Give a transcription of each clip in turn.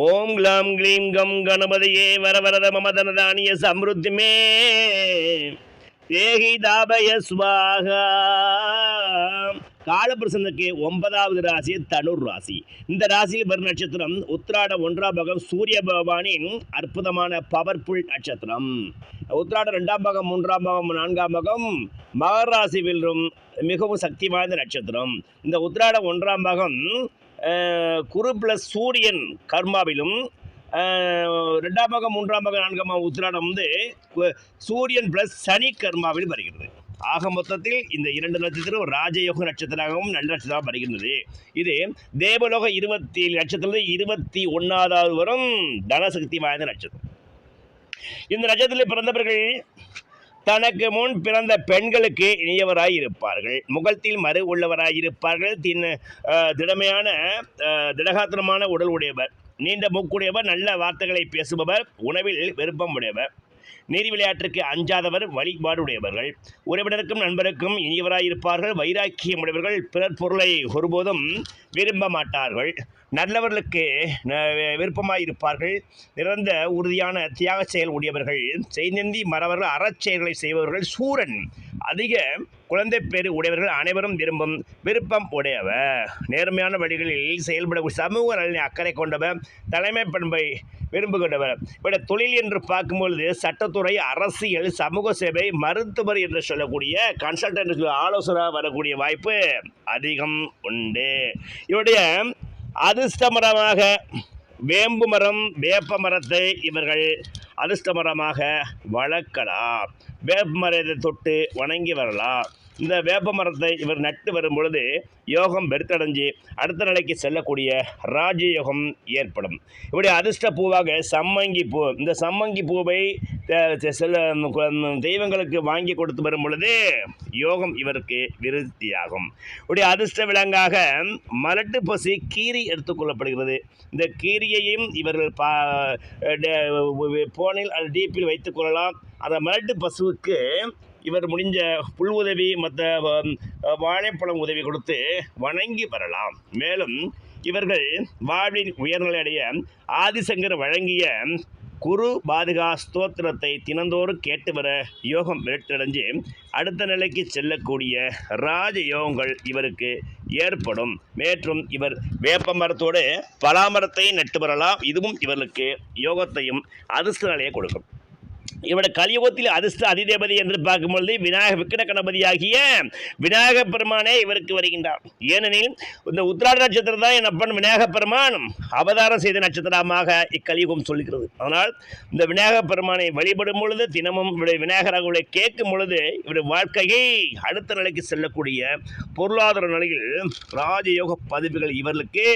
ஓம் க்ளாம் க்ளீம் கம் கணபதியே வரவரத மமதனதானிய சம்ருத்திமே தேகி தாபய சுவாகா. காலபிரசனுக்கு ஒன்பதாவது ராசி தனுர் ராசி. இந்த ராசியில் வரும் நட்சத்திரம் உத்திராட ஒன்றாம் பாகம் சூரிய பகவானின் அற்புதமான பவர்ஃபுல் நட்சத்திரம். உத்திராட ரெண்டாம் பாகம் மூன்றாம் பாகம் நான்காம் பாகம் மகர ராசி வெல்லும் மிகவும் சக்தி வாய்ந்த நட்சத்திரம். இந்த உத்திராட ஒன்றாம் பாகம் குரு பிளஸ் சூரியன் கர்மாவிலும் ரெண்டாம் பாகம் மூன்றாம் பாகம் நான்காம் பாகம் உத்திராடம் வந்து சூரியன் பிளஸ் சனி கர்மாவில் வருகிறது. ஆக மொத்தத்தில் இந்த இரண்டு நட்சத்திரம் ராஜயோக நட்சத்திரமாகவும் நல்ல நட்சத்திரமாக வருகின்றது. இது தேவலோக இருபத்தி ஏழு நட்சத்திரத்தில் இருபத்தி ஒன்றாவது வரும் தனசக்தி வாய்ந்த நட்சத்திரம். இந்த நட்சத்திரத்தில் பிறந்தவர்கள் தனக்கு முன் பிறந்த பெண்களுக்கு இனியவராய் இருப்பார்கள் முகத்தில் மறு உள்ளவராய் இருப்பார்கள் தின் திடமையான திடகாத்திரமான உடல் உடையவர் நீண்ட மூக்குடையவர் நல்ல வார்த்தைகளை பேசுபவர் உணவில் விருப்பம் உடையவர் நீதி விளையாட்டிற்கு அஞ்சாதவர் வழிபாடுடையவர்கள். உறவினருக்கும் நண்பருக்கும் இனியவராயிருப்பார்கள். வைராக்கியம் உடையவர்கள் பிறர் பொருளை ஒருபோதும் விரும்ப மாட்டார்கள். நல்லவர்களுக்கு விருப்பமாயிருப்பார்கள் விருப்பமாய் இருப்பார்கள் நிறந்த உறுதியான தியாக செயல் உடையவர்கள் செய்நந்தி மறவர்கள் அறச்செயல்களை செய்பவர்கள் சூரன் அதிக குழந்தை பேறு உடையவர்கள் அனைவரும் விரும்பும் விருப்பம் உடையவர். நேர்மையான வழிகளில் செயல்படக்கூடிய சமூக நலனை அக்கறை கொண்டவர் தலைமை பண்பை விரும்புகின்றவர். இவட தொழில் என்று பார்க்கும்பொழுது சட்டத்துறை அரசியல் சமூக சேவை மருத்துவர் என்று சொல்லக்கூடிய கன்சல்டன்ட் ஆலோசனை வரக்கூடிய வாய்ப்பு அதிகம் உண்டு. இவருடைய அதிர்ஷ்டமரமாக வேம்பு மரம் வேப்ப மரத்தை இவர்கள் அதிர்ஷ்டமரமாக வளர்க்கலாம். வேப்பமரத்தை தொட்டு வணங்கி வரலாம். இந்த வேப்ப மரத்தை இவர் நட்டு வரும் பொழுது யோகம் பெருத்தடைஞ்சு அடுத்த நிலைக்கு செல்லக்கூடிய ராஜயோகம் ஏற்படும். இப்படி அதிர்ஷ்ட பூவாக சம்மங்கி பூ இந்த சம்மங்கி பூவை செல்ல தெய்வங்களுக்கு வாங்கி கொடுத்து வரும் பொழுது யோகம் இவருக்கு விருத்தியாகும். இப்படி அதிர்ஷ்ட விலங்காக மலட்டு பசி கீரி எடுத்துக்கொள்ளப்படுகிறது இந்த கீரியையும் இவர்கள் பா போனில் அல்லது டீப்பில் வைத்துக் கொள்ளலாம். அந்த மலட்டு பசுவுக்கு இவர் முடிஞ்ச புல் உதவி மற்ற வாழைப்பழம் உதவி கொடுத்து வணங்கி வரலாம். மேலும் இவர்கள் வாழ்வின் உயர்நிலை அடைய ஆதிசங்கர் வழங்கிய குரு பாதுகா ஸ்தோத்திரத்தை தினந்தோறும் கேட்டு வர யோகம் வெற்றடைஞ்சு அடுத்த நிலைக்கு செல்லக்கூடிய ராஜ யோகங்கள் இவருக்கு ஏற்படும். மேற்றும் இவர் வேப்ப மரத்தோடு பலாமரத்தை நட்டு வரலாம். இதுவும் இவர்களுக்கு யோகத்தையும் அதிர்ஷ்ட நிலையை கொடுக்கும். இவட கலியுகத்தில் அதிர்ஷ்ட அதிதேபதி என்று பார்க்கும்பொழுது விநாயக விக்கட கணபதியாகிய விநாயக பெருமானே இவருக்கு வருகின்றார். ஏனெனில் இந்த உத்ராட நட்சத்திரம் தான் என் அப்பன் விநாயக பெருமான் அவதாரம் செய்த நட்சத்திரமாக இக்கலியுகம் சொல்லுகிறது. அதனால் இந்த விநாயக பெருமானை வழிபடும் பொழுது தினமும் இவருடைய விநாயகராகவுடைய கேட்கும் பொழுது இவருடைய வாழ்க்கையை அடுத்த நிலைக்கு செல்லக்கூடிய பொருளாதார நிலையில் ராஜயோக பதிவுகள் இவர்களுக்கு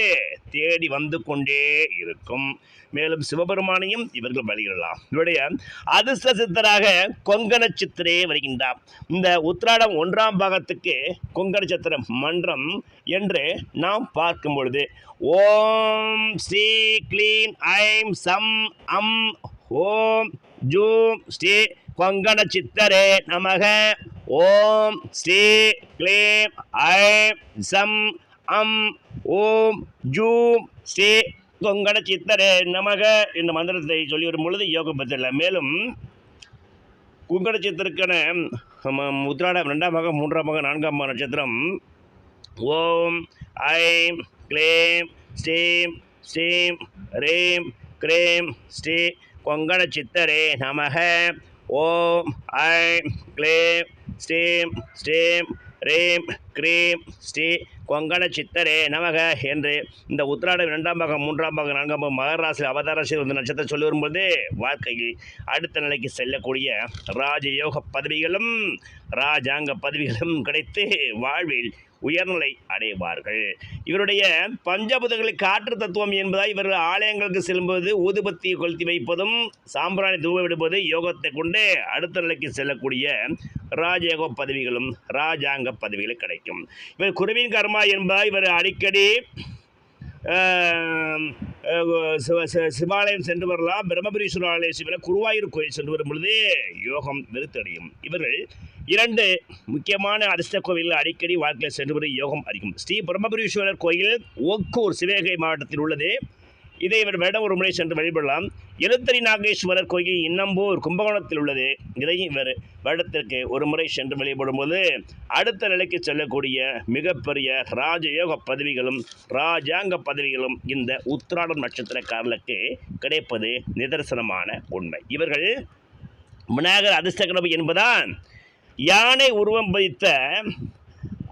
தேடி வந்து கொண்டே இருக்கும். மேலும் சிவபெருமானையும் இவர்கள் வழியிடலாம். இவருடைய அதிர்ஷ்ட சித்தராக கொங்கண சித்திரே வருகின்றார். இந்த உத்திராடம் ஒன்றாம் பாகத்துக்கு கொங்கண சித்திரம் மன்றம் என்று நாம் பார்க்கும் பொழுது ஓம் ஸ்ரீ க்ளீன் ஐம் சம் அம் ஓம் ஜூம் ஸ்ரீ கொங்கண சித்தரே நமக. ஓம் ஸ்ரீ க்ளீம் ஐம் சம் அம் ஓம் ஜூம் ஸ்ரீ கொங்கண சித்தரே நமக இந்த மந்திரத்தை சொல்லி வரும் பொழுது யோகம் பெற்றல மேலும் கொங்கட சித்தருக்கான உத்ராடம் ரெண்டாம் பாகம் மூன்றாம் பாகம் நான்காம் பாகம் நட்சத்திரம். ஓம் ஐம் க்ளேம் ஸ்ரீம் ஸ்ரீம் ரீம் கிரேம் ஸ்ரீ கொங்கண சித்தரே நமக. ஓம் ஐம் க்ளேம் ஸ்ரீம் ஸ்ரீம் ரேம் க்ரீம் ஸ்ரீ கொங்கண சித்தரே நமக என்று இந்த உத்திராடம் இரண்டாம் பாகம் மூன்றாம் பாகம் நான்காம் பாகம் மகராசி அவதாராசி வந்து நட்சத்திரம் சொல்லி வரும்போது வாழ்க்கையில் அடுத்த நிலைக்கு செல்லக்கூடிய ராஜயோக பதவிகளும் ராஜாங்க பதவிகளும் கிடைத்து வாழ்வில் உயர்நிலை அடைவார்கள். இவருடைய பஞ்சபுதங்களை காற்று தத்துவம் என்பதால் இவர் ஆலயங்களுக்கு செல்லும்போது ஊதுபத்தி கொளுத்தி வைப்பதும் சாம்பிராணி தூவ விடுவது யோகத்தை கொண்டு அடுத்த நிலைக்கு செல்லக்கூடிய ராஜயோக பதவிகளும் ராஜாங்க பதவிகளும் கிடைக்கும். இவர் குருவின் கர்மா என்பதால் இவர் அடிக்கடி சிவாலயம் சென்று வரலாம். பிரம்மபுரீஸ்வரர் ஆலய சிவன குருவாயூர் கோயில் சென்று வரும் பொழுது யோகம் வெறுத்தடையும் இவர்கள் இரண்டு முக்கியமான அதிர்ஷ்ட கோவில்கள் அடிக்கடி வாழ்க்கையில் சென்று வரும் யோகம் அறிக்கும் ஸ்ரீ பிரம்மபுரீஸ்வரர் கோயில் ஒக்கூர் சிவகை மாவட்டத்தில் உள்ளது. இதை இவர் வருடம் ஒரு முறை சென்று வழிபடலாம். எழுத்தறி நாகேஸ்வரர் கோயில் இன்னம்பூர் கும்பகோணத்தில் உள்ளது. இதையும் இவர் வருடத்திற்கு ஒரு முறை சென்று வழிபடும்போது அடுத்த நிலைக்கு செல்லக்கூடிய மிகப்பெரிய ராஜயோக பதவிகளும் ராஜாங்க பதவிகளும் இந்த உத்திராடம் நட்சத்திரக்காரர்களுக்கு கிடைப்பது நிதர்சனமான உண்மை. இவர்கள் விநாயகர் அதிர்ஷ்டக்கிழமை என்பதான் யானை உருவம் பதித்த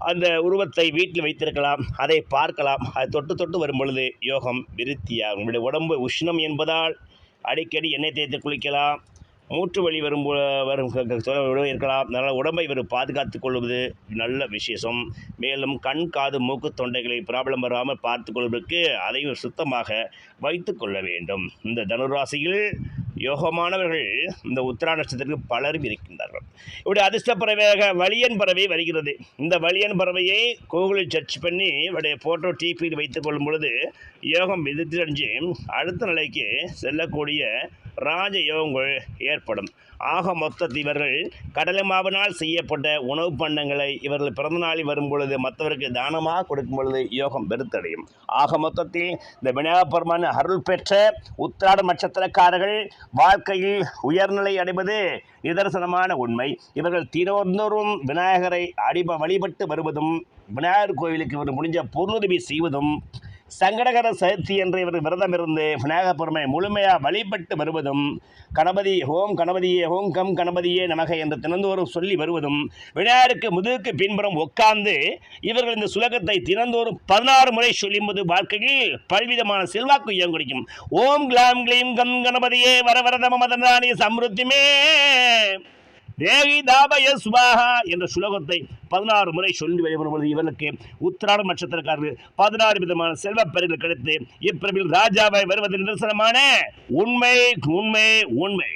அந்த உருவத்தை வீட்டில் வைத்திருக்கலாம் அதை பார்க்கலாம். அது தொட்டு தொட்டு வரும் பொழுது யோகம் விருத்தியாகும். உங்களுடைய உடம்பு உஷ்ணம் என்பதால் அடிக்கடி எண்ணெய் தேய்த்து குளிக்கலாம். மூற்று வலி வரும் வரும் இருக்கலாம். அதனால் உடம்பை இவர் பாதுகாத்துக் கொள்வது நல்ல விசேஷம் மேலும் கண் காது மூக்கு தொண்டைகளை ப்ராப்ளம் வராமல் பார்த்து கொள்வதற்கு அதையும் சுத்தமாக வைத்து கொள்ள வேண்டும். இந்த தனுராசியில் யோகமானவர்கள் இந்த உத்திரா நட்சத்திரத்துக்கு பலரும் இருக்கின்றார்கள். இப்படி அதிர்ஷ்ட பறவையாக வலியன் பறவை வருகிறது. இந்த வலியன் பறவையை கூகுளில் சர்ச் பண்ணி இவருடைய ஃபோட்டோ டிபியில் வைத்துக் கொள்ளும் பொழுது யோகம் விதித்தடைஞ்சு அடுத்த நிலைக்கு செல்லக்கூடிய ராஜ யோகங்கள் ஏற்படும். ஆக மொத்தத்தில் இவர்கள் கடலை மாவினால் செய்யப்பட்ட உணவுப் பண்டங்களை இவர்கள் பிறந்தநாளி வரும் பொழுது மற்றவருக்கு தானமாக கொடுக்கும் பொழுது யோகம் பெருத்தடையும் ஆக மொத்தத்தில் இந்த விநாயகப் பெருமான் அருள் பெற்ற உத்திராட நட்சத்திரக்காரர்கள் வாழ்க்கையில் உயர்நிலை அடைவது நிதர்சனமான உண்மை. இவர்கள் தினந்தோறும் விநாயகரை அடிப வழிபட்டு வருவதும் விநாயகர் கோவிலுக்கு இவர் முடிஞ்ச பொருளுதவி செய்வதும் சங்கடகர சதுர்த்தி என்று இவர் விரதம் இருந்து முழுமையாக வழிபட்டு வருவதும் கணபதி ஓம் கணபதியே ஓம் கம் கணபதியே நமக என்று தினந்தோறும் சொல்லி வருவதும் விநாயகருக்கு முதுகுக்கு பின்புறம் உட்கார்ந்து இவர்கள் இந்த சுலகத்தை தினந்தோறும் பதினாறு முறை சொல்லும்போது வாழ்க்கையில் பல்விதமான செல்வாக்கு இயங்குடிக்கும் ஓம் கிளாம் கிளீம் கம் கணபதியே வரவரதம மதனானி சம்ருத்திமே. தேவி தாபய சுபாகா என்ற சுலோகத்தை பதினாறு முறை சொல்லி வரும்பொழுது இவனுக்கு உத்திராட நட்சத்திரக்காரர்கள் பதினாறு விதமான செல்வ பெருகள் கிடைத்து இப்பிரவில் ராஜாவை வருவது நிதர்சனமான உண்மை உண்மை உண்மை.